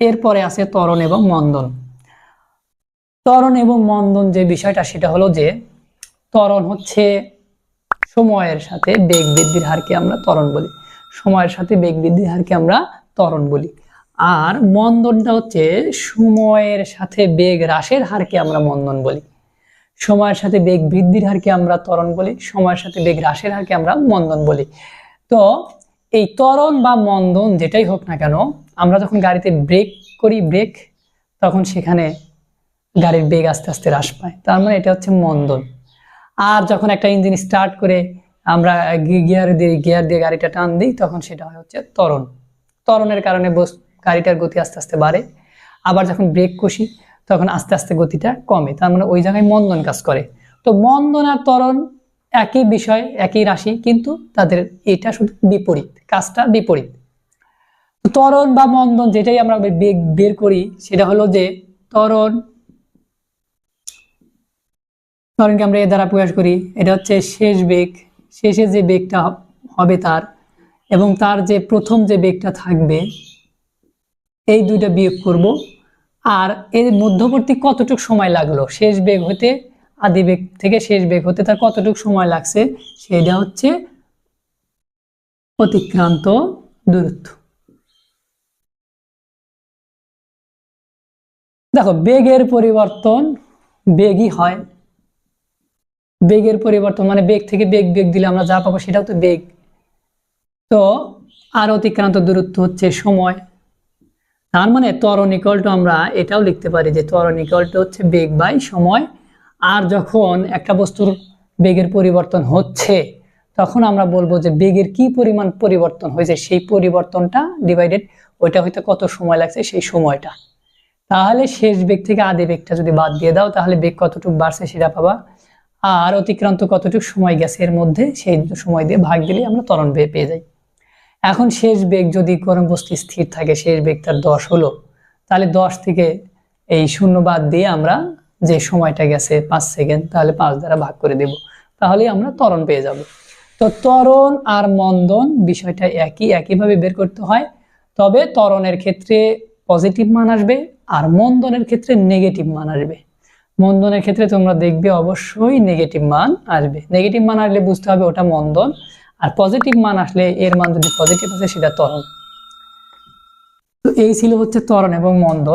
এরপরে আছে ত্বরণ এবং মন্দন। ত্বরণ এবং মন্দন যে বিষয়টা, সেটা হলো যে ত্বরণ হচ্ছে সময়ের সাথে বেগ বৃদ্ধির হারকে আমরা ত্বরণ বলি। সময়ের সাথে বেগ বৃদ্ধির হারকে আমরা ত্বরণ বলি। আর মন্দনটা হচ্ছে সময়ের সাথে বেগ হ্রাসের হারকে আমরা মন্দন বলি। সময়ের সাথে বেগ বৃদ্ধির হারকে আমরা ত্বরণ বলি, সময়ের সাথে বেগ হ্রাসের হারকে আমরা মন্দন বলি। তো এই ত্বরণ বা মন্দন যেটাই হোক না কেন, আমরা যখন গাড়িতে ব্রেক করি ব্রেক তখন সেখানে গাড়ির বেগ আস্তে আস্তে হ্রাস পায়। তার মানে এটা হচ্ছে মন্দন। আর যখন একটা ইঞ্জিন স্টার্ট করে আমরা গিয়ার দিয়ে গিয়ার দিয়ে গাড়িটা টান দিই, তখন সেটা হয় হচ্ছে ত্বরণ। ত্বরণের কারণে গাড়িটার গতি আস্তে আস্তে বাড়ে। আবার যখন ব্রেক কষি, তখন আস্তে আস্তে গতিটা কমে। তার মানে ওই জায়গায় মন্দন কাজ করে। তো মন্দন আর ত্বরণ একই বিষয়, একই রাশি, কিন্তু তাদের এটা শুধু বিপরীত, কাজটা বিপরীত। ত্বরণ বা মন্দন যেটাই আমরা বের করি, সেটা হলো যে ত্বরণ, ত্বরণকে আমরা এ দ্বারা প্রকাশ করি, এটা হচ্ছে শেষ বেগ, শেষে যে বেগটা হবে তার এবং তার যে প্রথম যে বেগটা থাকবে, এই দুইটা বিয়োগ করব। আর এর মধ্যবর্তী কতটুকু সময় লাগল? শেষ বেগ হতে আদি বেগ থেকে শেষ বেগ হতে তার কতটুকু সময় লাগছে সেটা হচ্ছে অতিক্রান্ত দূরত্ব। দেখো, বেগের পরিবর্তন বেগই হয়। বেগের পরিবর্তন মানে বেগ থেকে বেগ বেগ দিলে আমরা যা পাবো সেটাও তো বেগ। তো আর অতিক্রান্ত দূরত্ব হচ্ছে সময়। তার মানে ত্বরণ আমরা এটাও লিখতে পারি যে ত্বরণ হচ্ছে বেগ বাই সময় আর যখন একটা বস্তুর বেগের পরিবর্তন হচ্ছে, তখন আমরা বলব যে বেগের কি পরিমাণ পরিবর্তন হয়েছে, সেই পরিবর্তনটা ডিভাইডেড ওইটা হইতে কত সময় লাগছে, সেই সময়টা। তাহলে শেষ বেগ থেকে আদি বেগটা যদি বাদ দিয়ে দাও, তাহলে বেগ কতটুকু বাড়ছে সেটা পাবা। আর অতিক্রান্ত কতটুকু সময় গেছে এর মধ্যে, সেই সময় দিয়ে ভাগ দিলে আমরা ত্বরণ বেগ পেয়ে যাই। এখন শেষ বেগ যদি কোনো বস্তু স্থির থাকে, শেষ বেগ তার দশ হলো, তাহলে দশ থেকে এই শূন্য বাদ দিয়ে আমরা যে সময়টা গেছে পাঁচ সেকেন্ড তাহলে পাঁচ দ্বারা ভাগ করে দেব। তাহলে আমরা ত্বরণ পেয়ে যাব। তো ত্বরণ আর মন্দন বিষয়টা একই, একইভাবে বের করতে হয়। তবে ত্বরণের ক্ষেত্রে পজিটিভ মান আসবে আর মন্দনের ক্ষেত্রে নেগেটিভ মান আসবে। মন্দনের ক্ষেত্রে তোমরা দেখবে অবশ্যই নেগেটিভ মান আসবে। নেগেটিভ মান আসলে বুঝতে হবে ওটা মন্দন, আর পজিটিভ মান আসলে এর মান যদি পজিটিভ আছে সেটা ত্বরণ। তো এই ছিল হচ্ছে ত্বরণ এবং মন্দন।